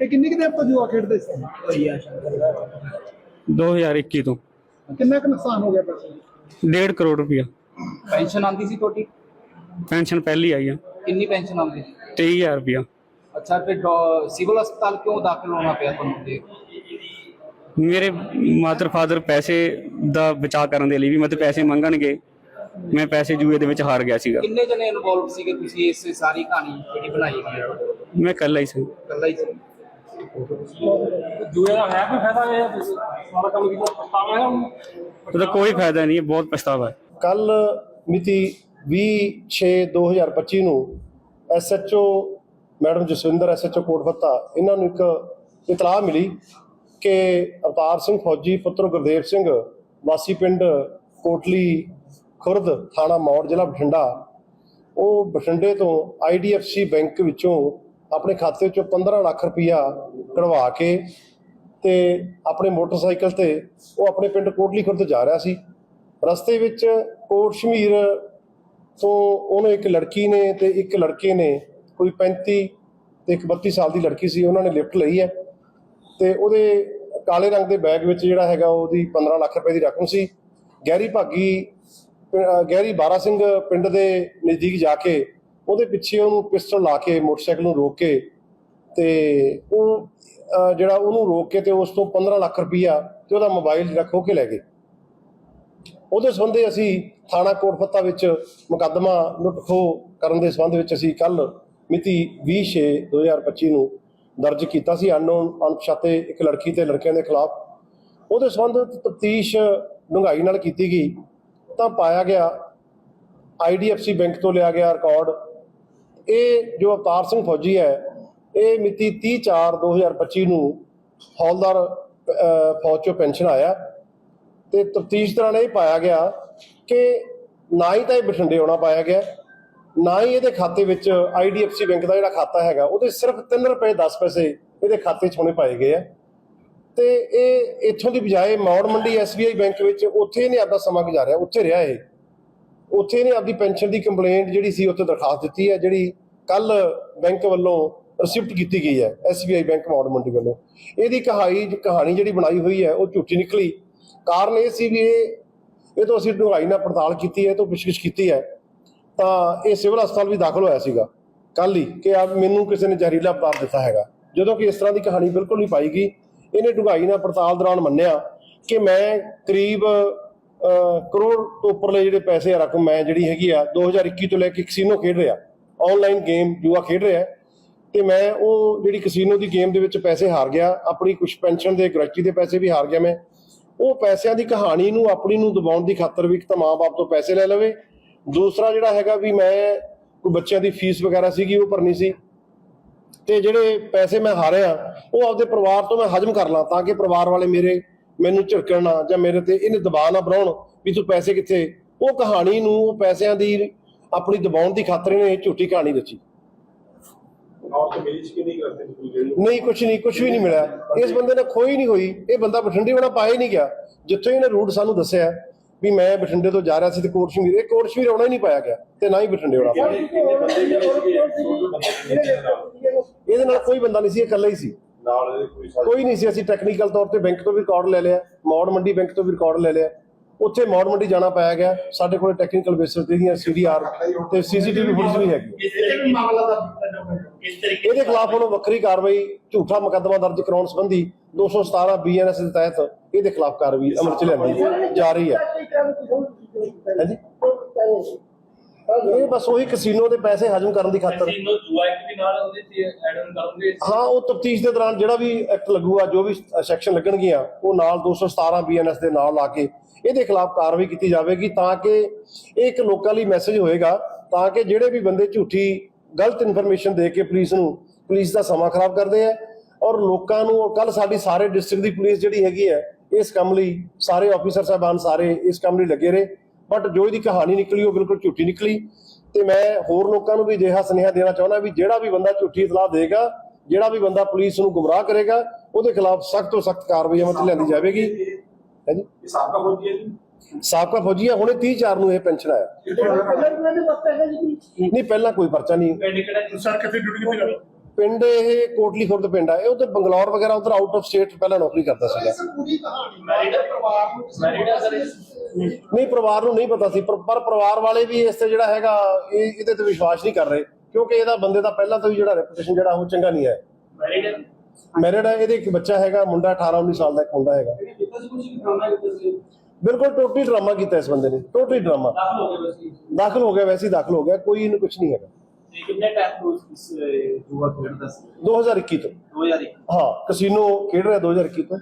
ਇਹ ਕਿੰਨੀ ਕੁ ਦੇਰ ਤੋਂ ਜੂਆ ਖੇਡਦੇ ਸੀ? 2021 ਤੋਂ। ਕਿੰਨਾ ਕੁ ਨੁਕਸਾਨ ਹੋ ਗਿਆ ਪੈਸੇ ਦਾ? 1.5 ਕਰੋੜ ਰੁਪਇਆ। ਪੈਨਸ਼ਨ ਆਉਂਦੀ ਸੀ ਤੁਹਾਡੀ? ਪੈਨਸ਼ਨ ਪਹਿਲੀ ਆਈ ਆ। ਕਿੰਨੀ ਪੈਨਸ਼ਨ ਆਉਂਦੀ ਸੀ? 23000 ਰੁਪਇਆ। ਅੱਛਾ ਫਿਰ ਡੋ- ਸਿਵਲ ਹਸਪਤਾਲ ਕਿਉਂ ਦਾਖਲ ਹੋਣਾ ਪਿਆ ਤੁਹਾਨੂੰ ਜੀ? ਮੇਰੇ ਮਾਤਰ ਫਾਦਰ ਪੈਸੇ ਦਾ ਬਚਾਅ ਕਰਨ ਦੇ ਲਈ ਵੀ ਮਤਲਬ ਪੈਸੇ ਮੰਗਣਗੇ। ਮੈਂ ਪੈਸੇ ਜੂਏ ਦੇ ਵਿੱਚ ਹਾਰ ਗਿਆ ਸੀਗਾ। ਕਿੰਨੇ ਜਣੇ ਇਨਵੋਲਵ ਸੀਗੇ ਤੁਸੀਂ ਇਸ ਸਾਰੀ ਕਹਾਣੀ ਜਿਹੜੀ ਬਣਾਈ ਗਈ ਹੈ ਮੈਂ ਇਕੱਲਾ ਹੀ ਸੀ। ਇਕੱਲਾ ਹੀ ਸੀ। ਜੂਏ ਦਾ ਹੈ ਕੋਈ ਫਾਇਦਾ ਇਹ? ਸਾਰਾ ਕੰਮ ਕੀਤਾ ਪਛਤਾਵਾ ਹੈ ਉਹਨੂੰ ਉਹਦਾ ਕੋਈ ਫਾਇਦਾ ਨਹੀਂ ਹੈ ਬਹੁਤ ਪਛਤਾਵਾ ਹੈ। ਕੱਲ ਮਿਤੀ 20/6/2025 ਨੂੰ SHO madam Jaswinder SHO Kotfatta ਇਹਨਾਂ ਨੂੰ ਇੱਕ ਇਤਲਾਹ ਮਿਲੀ ਕਿ ਅਵਤਾਰ ਸਿੰਘ ਫੌਜੀ ਪੁੱਤਰ ਗੁਰਦੇਵ ਸਿੰਘ ਵਾਸੀ ਪਿੰਡ ਕੋਟਲੀ ਖੁਰਦ ਥਾਣਾ ਮੌੜ ਜ਼ਿਲ੍ਹਾ ਬਠਿੰਡਾ ਉਹ ਬਠਿੰਡੇ ਤੋਂ ਆਈਡੀਐਫਸੀ ਬੈਂਕ ਵਿੱਚੋਂ ਆਪਣੇ ਖਾਤੇ ਚੋਂ 15 ਲੱਖ ਰੁਪਇਆ ਕਢਵਾ ਕੇ ਤੇ ਆਪਣੇ ਮੋਟਰਸਾਈਕਲ ਤੇ ਉਹ ਆਪਣੇ ਪਿੰਡ ਕੋਟਲੀ ਖੁਰਦ ਜਾ ਰਿਹਾ ਸੀ। ਰਸਤੇ ਵਿੱਚ ਕੋਟ ਸ਼ਮੀਰ ਤੋਂ ਉਹਨੂੰ ਇੱਕ ਲੜਕੀ ਨੇ ਤੇ ਇੱਕ ਲੜਕੇ ਨੇ, ਕੋਈ 35 ਤੇ ਇੱਕ 32 ਸਾਲ ਦੀ ਲੜਕੀ ਸੀ, ਉਹਨਾਂ ਨੇ ਲਿਫਟ ਲਈ ਹੈ ਤੇ ਉਹਦੇ ਕਾਲੇ ਰੰਗ ਦੇ ਬੈਗ ਵਿੱਚ ਜਿਹੜਾ ਹੈਗਾ ਉਹਦੀ 15 ਲੱਖ ਰੁਪਏ ਦੀ ਰਕਮ ਸੀ। ਗਹਿਰੀ ਭਾਗੀ, ਅਹ ਗਹਿਰੀ ਬਾਰਾ ਸਿੰਘ ਪਿੰਡ ਦੇ ਨਜ਼ਦੀਕ ਜਾ ਕੇ ਉਹਦੇ ਪਿੱਛੇ ਉਹਨੂੰ ਪਿਸਟਲ ਲਾ ਕੇ, ਮੋਟਰਸਾਈਕਲ ਨੂੰ ਰੋਕ ਕੇ ਤੇ ਉਹ ਜਿਹੜਾ ਉਹਨੂੰ ਰੋਕ ਕੇ ਤੇ ਉਸ ਤੋਂ 15 ਲੱਖ ਰੁਪਈਆ ਤੇ ਉਹਦਾ ਮੋਬਾਈਲ ਜਿਹੜਾ ਖੋਹ ਕੇ ਲੈ ਗਏ। ਉਹਦੇ ਸੰਬੰਧੇ ਅਸੀਂ ਥਾਣਾ ਕੋਟਫੱਤਾ ਵਿੱਚ ਮੁਕੱਦਮਾ ਲੁੱਟ ਕਰਨ ਦੇ ਸੰਬੰਧ ਵਿੱਚ ਅਸੀਂ ਕੱਲ ਮਿਤੀ 20/6/2025 ਨੂੰ ਦਰਜ ਕੀਤਾ ਸੀ। ਅਨਨੋਨ, ਅਣਪਛਾਤੇ ਇੱਕ ਲੜਕੀ ਤੇ ਲੜਕਿਆਂ ਦੇ ਖਿਲਾਫ। ਉਹਦੇ ਸੰਬੰਧ ਤਫਤੀਸ਼ ਡੂੰਘਾਈ ਨਾਲ ਕੀਤੀ ਗਈ। ਤਾਂ ਪਾਇਆ ਗਿਆ। ਆਈਡੀਐਫਸੀ ਬੈਂਕ ਤੋਂ ਲਿਆ ਗਿਆ ਰਿਕਾਰਡ। ਇਹ ਜੋ ਅਵਤਾਰ ਸਿੰਘ ਫੌਜੀ ਹੈ, ਇਹ ਮਿਤੀ 30/4/2025 ਨੂੰ ਹੌਲਦਾਰ ਫੌਜ ਚੋਂ ਪੈਨਸ਼ਨ ਆਇਆ। ਤੇ ਤਫਤੀਸ਼ ਦੌਰਾਨ ਇਹ ਪਾਇਆ ਗਿਆ ਕਿ ਨਾ ਹੀ ਤਾਂ ਇਹ ਬਠਿੰਡੇ ਆਉਣਾ ਪਾਇਆ ਗਿਆ, ਨਾ ਹੀ ਇਹਦੇ ਖਾਤੇ ਵਿੱਚ ਆਈਡੀਐਫਸੀ ਬੈਂਕ ਦਾ ਜਿਹੜਾ ਖਾਤਾ ਹੈਗਾ, ਉਹਦੇ ਸਿਰਫ 3 ਰੁਪਏ 10 ਪੈਸੇ ਇਹਦੇ ਖਾਤੇ 'ਚ ਹੋਣੇ ਪਾਏ ਗਏ ਆ। ਤੇ ਇਹ ਇੱਥੋਂ ਦੀ ਬਜਾਏ ਮੌੜ ਮੰਡੀ ਐਸਬੀਆਈ ਬੈਂਕ ਵਿੱਚ ਉੱਥੇ ਇਹਨੇ ਆਪਦਾ ਸਮਾਂ ਗੁਜ਼ਾਰਿਆ, ਉੱਥੇ ਰਿਹਾ ਇਹ। ਉੱਥੇ ਇਹਨੇ ਆਪਦੀ ਪੈਨਸ਼ਨ ਦੀ ਕੰਪਲੇਂਟ ਜਿਹੜੀ ਸੀ ਉੱਥੇ ਦਰਖਾਸਤ ਦਿੱਤੀ ਹੈ, ਜਿਹੜੀ ਕੱਲ ਬੈਂਕ ਵੱਲੋਂ ਰਿਸਿਪਟ ਕੀਤੀ ਗਈ ਹੈ ਐਸਬੀਆਈ ਬੈਂਕ ਮੌੜ ਮੰਡੀ ਵੱਲੋਂ। ਇਹਦੀ ਕਹਾਣੀ ਕਹਾਣੀ ਜਿਹੜੀ ਬਣਾਈ ਹੋਈ ਹੈ, ਉਹ ਝੂਠੀ ਨਿਕਲੀ। ਕਾਰਨ ਇਹ ਸੀ ਵੀ ਇਹ ਇਹ ਤੋਂ ਅਸੀਂ ਡੂੰਘਾਈ ਨਾਲ ਪੜਤਾਲ ਕੀਤੀ ਹੈ, ਇਹ ਤੋਂ ਪੁੱਛਗਿੱਛ ਕੀਤੀ ਹੈ। ਤਾਂ ਇਹ ਸਿਵਲ ਹਸਪਤਾਲ ਵੀ ਦਾਖਲ ਹੋਇਆ ਸੀਗਾ। ਕੱਲ ਹੀ ਕਿ ਆ ਮੈਨੂੰ ਕਿਸੇ ਨੇ ਜ਼ਹਿਰੀਲਾ ਪਦਾਰਥ ਦਿੱਤਾ ਹੈਗਾ। ਜਦੋਂ ਕਿ ਇਸ ਤਰ੍ਹਾਂ ਦੀ ਕਹਾਣੀ ਬਿਲਕੁਲ ਨਹੀਂ ਪਾਈ ਗਈ। ਇਹਨੇ ਡੂੰਘਾਈ ਨਾਲ ਪੜਤਾਲ ਦੌਰਾਨ ਮੰਨਿਆ ਕਿ ਮੈਂ ਕਰੀਬ ਕਰੋੜ ਤੋਂ ਉੱਪਰਲੇ ਜਿਹੜੇ ਪੈਸੇ ਆ ਰਕਮ ਮੈਂ ਜਿਹੜੀ ਹੈਗੀ ਆ 2021 ਤੋਂ ਲੈ ਕੇ ਕਸੀਨੋ ਖੇਡ ਰਿਹਾ ਆਨਲਾਈਨ ਗੇਮ ਜੂਆ ਖੇਡ ਰਿਹਾ ਤੇ ਮੈਂ ਉਹ ਜਿਹੜੀ ਕਸੀਨੋ ਦੀ ਗੇਮ ਦੇ ਵਿੱਚ ਪੈਸੇ ਹਾਰ ਗਿਆ, ਆਪਣੀ ਕੁਝ ਪੈਨਸ਼ਨ ਦੇ ਗ੍ਰੈਚੁਟੀ ਦੇ ਪੈਸੇ ਵੀ ਹਾਰ ਗਿਆ ਮੈਂ। ਉਹ ਪੈਸਿਆਂ ਦੀ ਕਹਾਣੀ ਨੂੰ, ਆਪਣੀ ਨੂੰ ਦਬਾਉਣ ਦੀ ਖਾਤਰ ਵੀ ਇੱਕ ਤਾਂ ਮਾਂ-ਬਾਪ ਤੋਂ ਪੈਸੇ ਲੈ ਲਵੇ। ਦੂਸਰਾ ਜਿਹੜਾ ਹੈਗਾ ਵੀ ਮੈਂ ਕੋਈ ਬੱਚਿਆਂ ਦੀ ਫੀਸ ਵਗੈਰਾ ਸੀਗੀ, ਉਹ ਭਰਨੀ ਸੀ। ਤੇ ਜਿਹੜੇ ਪੈਸੇ ਮੈਂ ਹਾਰਿਆ, ਉਹ ਆਪਦੇ ਪਰਿਵਾਰ ਤੋਂ ਮੈਂ ਹਜਮ ਕਰ ਲਾਂ, ਤਾਂ ਕਿ ਪਰਿਵਾਰ ਵਾਲੇ ਮੇਰੇ ਮੈਨੂੰ ਝਿੜਕਣ ਨਾ ਜਾਂ ਮੇਰੇ ਤੇ ਇਹਨੇ ਦਬਾਅ ਨਾ ਬਣਾਉਣ ਵੀ ਤੂੰ ਪੈਸੇ ਕਿੱਥੇ? ਉਹ ਕਹਾਣੀ ਨੂੰ ਉਹ ਪੈਸਿਆਂ ਦੀ ਆਪਣੀ ਦਬਾਉਣ ਦੀ ਖਾਤਰ ਇਹਨੇ ਇਹ ਝੂਠੀ ਕਹਾਣੀ ਰਚੀ ਨਹੀਂ? ਕੁਝ ਨਹੀਂ ਕੁਝ ਵੀ ਨਹੀਂ ਮਿਲਿਆ। ਇਸ ਬੰਦੇ ਨੇ ਖੋਈ ਨਹੀਂ ਹੋਈ। ਇਹ ਬੰਦਾ ਬਠਿੰਡੇ ਪਾਇਆ ਹੀ ਨਹੀਂ ਗਿਆ। ਜਿੱਥੋਂ ਇਹਨੇ ਰੂਟ ਸਾਨੂੰ ਦੱਸਿਆ ਵੀ ਮੈਂ ਬਠਿੰਡੇ ਤੋਂ ਜਾ ਰਿਹਾ ਸੀ ਤੇ ਕੋਟ ਸ਼ਮੀਰ ਇਹ ਕੋਟ ਸ਼ਮੀਰ ਆਉਣਾ ਹੀ ਨਹੀਂ ਪਾਇਆ ਗਿਆ ਤੇ ਨਾ ਹੀ ਬਠਿੰਡੇ ਪਾਇਆ ਇਹਦੇ ਨਾਲ ਕੋਈ ਬੰਦਾ ਨਹੀਂ ਸੀ ਇਹ ਇਕੱਲਾ ਹੀ ਸੀ। ਕੋਈ ਨਹੀਂ ਸੀ ਅਸੀਂ ਟੈਕਨੀਕਲ ਤੌਰ ਤੇ ਬੈਂਕ ਤੋਂ ਵੀ ਰਿਕਾਰਡ ਲੈ ਲਿਆ ਮੌੜ ਮੰਡੀ ਬੈਂਕ ਤੋਂ ਵੀ ਰਿਕਾਰਡ ਲੈ ਲਿਆ। ਉੱਥੇ ਮੌੜ ਮੰਡੀ ਜਾਣਾ ਪਾਇਆ ਗਿਆ ਸਾਡੇ ਕੋਲ ਟੈਕਨੀਕਲ ਬੇਸਿਸ ਤੇ ਦੀਆਂ ਸੀਡੀਆਰ ਤੇ ਸੀਸੀਟੀਵੀ ਫੁਟੇਜ ਵੀ ਹੈਗੀ। ਇਹਦੇ ਖਿਲਾਫ ਹੁਣ ਵੱਖਰੀ ਕਾਰਵਾਈ ਝੂਠਾ ਮੁਕੱਦਮਾ ਦਰਜ ਕਰਾਉਣ ਸੰਬੰਧੀ 217 ਬੀਐਨਐਸ ਦੇ ਤਹਿਤ ਇਹਦੇ ਖਿਲਾਫ ਕਾਰਵਾਈ ਅਮਲ ਚ ਲਿਆਂਦੀ ਜਾ ਰਹੀ ਹੈ। ਹਾਂਜੀ? ਇਹ ਬਸ ਉਹੀ ਕਸੀਨੋ ਦੇ ਪੈਸੇ ਹਜਮ ਕਰਨ ਦੀ ਖਾਤਰ। ਜੂਆ ਇੱਕ ਵੀ ਨਾਲ ਉਹਦੇ ਤੇ ਐਡ ਆਨ ਕਰਨਗੇ। ਹਾਂ ਉਹ ਤਫਤੀਸ਼ ਦੇ ਦੌਰਾਨ ਜਿਹੜਾ ਵੀ ਐਕਟ ਲੱਗੂਗਾ ਜੋ ਵੀ ਸੈਕਸ਼ਨ ਲੱਗਣਗੀਆਂ ਉਹ ਨਾਲ 217 ਬੀਐਨਐਸ ਦੇ ਨਾਲ ਲਾ ਕੇ ਇਹਦੇ ਖਿਲਾਫ ਕਾਰਵਾਈ ਕੀਤੀ ਜਾਵੇਗੀ ਤਾਂ ਕਿ ਇਹ ਇੱਕ ਲੋਕਾਂ ਲਈ ਮੈਸੇਜ ਹੋਏਗਾ ਤਾਂ ਕਿ ਜਿਹੜੇ ਵੀ ਬੰਦੇ ਝੂਠੀ ਗਲਤ ਇਨਫੋਰਮੇਸ਼ਨ ਦੇ ਕੇ ਪੁਲਿਸ ਨੂੰ ਪੁਲਿਸ ਦਾ ਸਮਾਂ ਖਰਾਬ ਕਰਦੇ ਆ ਔਰ ਲੋਕਾਂ ਨੂੰ ਕੱਲ ਸਾਡੀ ਸਾਰੇ ਡਿਸਟ੍ਰਿਕਟ ਦੀ ਪੁਲਿਸ ਜਿਹੜੀ ਹੈਗੀ ਹੈ ਇਸ ਕੰਮ ਲਈ ਸਾਰੇ ਆਫੀਸਰ ਸਾਹਿਬਾਨ ਸਾਰੇ ਇਸ ਕੰਮ ਲਈ ਲੱਗੇ ਰਹੇ। ਬਟ ਜੋ ਇਹਦੀ ਕਹਾਣੀ ਨਿਕਲੀ ਉਹ ਬਿਲਕੁਲ ਝੂਠੀ ਨਿਕਲੀ। ਤੇ ਮੈਂ ਹੋਰ ਲੋਕਾਂ ਨੂੰ ਵੀ ਅਜਿਹਾ ਸੁਨੇਹਾ ਦੇਣਾ ਚਾਹੁੰਦਾ ਵੀ ਜਿਹੜਾ ਵੀ ਬੰਦਾ ਝੂਠੀ ਇਤਲਾਹ ਦੇਗਾ ਜਿਹੜਾ ਵੀ ਬੰਦਾ ਪੁਲਿਸ ਨੂੰ ਗੁੰਮਰਾਹ ਕਰੇਗਾ ਉਹਦੇ ਖਿਲਾਫ ਸਖਤ ਤੋਂ ਸਖਤ ਕਾਰਵਾਈ ਅਮਲ 'ਚ ਲਿਆਂਦੀ ਜਾਵੇਗੀ। ਹੈ ਜੀ। ਸਾਬਕਾ ਫੌਜੀ ਆ ਹੁਣੇ 30 ਚਾਰ ਨੂੰ ਇਹ ਪੈਨਸ਼ਨ ਆਇਆ। ਨਹੀਂ ਪਹਿਲਾਂ ਕੋਈ ਪਰਚਾ ਨਹੀਂ। ਸਰ ਕਿੱਥੇ ਡਿਊਟੀ ਕਿੱਥੇ ਕਰ ਪਿੰਡ ਇਹ ਕੋਟਲੀ ਖੁਰਦ ਪਿੰਡ ਆ। ਇਹ ਉਧਰ ਬੰਗਲੌਰ ਵਗੈਰਾ ਉਧਰ ਆਊਟ ਆਫ ਸਟੇਟ ਪਹਿਲਾਂ ਨੌਕਰੀ ਕਰਦਾ ਸੀਗਾ। ਇਸ ਪੂਰੀ ਕਹਾਣੀ ਮੈਰਿਡ ਪਰਿਵਾਰ ਨੂੰ ਨਹੀਂ ਪਰਿਵਾਰ ਨੂੰ ਨਹੀਂ ਪਤਾ ਸੀ ਪਰ ਪਰ ਪਰਿਵਾਰ ਵਾਲੇ ਵੀ ਇਸ ਤੇ ਜਿਹੜਾ ਹੈਗਾ ਇਹ ਇਹਦੇ ਤੇ ਵਿਸ਼ਵਾਸ ਨਹੀਂ ਕਰ ਰਹੇ ਕਿਉਂਕਿ ਇਹਦਾ ਬੰਦੇ ਦਾ ਪਹਿਲਾਂ ਤੋਂ ਹੀ ਜਿਹੜਾ ਰੈਪੂਟੇਸ਼ਨ ਜਿਹੜਾ ਉਹ ਚੰਗਾ ਨਹੀਂ ਹੈ। ਮੈਰਿਡ ਹੈ ਇਹਦੇ ਇੱਕ ਬੱਚਾ ਹੈਗਾ ਮੁੰਡਾ 18 19 ਸਾਲ ਦਾ ਇੱਕ ਮੁੰਡਾ ਹੈਗਾ। ਕਿਤੇ ਸੀ ਕੁਝ ਵੀ ਖਾਣਾ ਕਿਤੇ ਸੀ? ਬਿਲਕੁਲ ਟੋਟਲੀ ਡਰਾਮਾ ਕੀਤਾ ਇਸ ਬੰਦੇ ਨੇ ਟੋਟਲੀ ਡਰਾਮਾ ਦਾਖਲ ਹੋ ਗਏ ਬਸ ਦਾਖਲ ਹੋ ਗਿਆ ਵੈਸੇ ਹੀ ਦਾਖਲ ਹੋ ਗਿਆ ਕੋਈ ਇਹਨੂੰ ਕੁਝ ਨਹੀਂ ਹੈਗਾ। ਤੇ ਕਿੰਨੇ ਟਾਈਮ ਤੋਂ ਇਸ ਜੂਆ ਖੇਡਦਾ ਸੀ? 2021 ਤੋਂ। 2001 ਹਾਂ ਕਸੀਨੋ ਖੇਡ ਰਿਹਾ 2021 ਤੋਂ।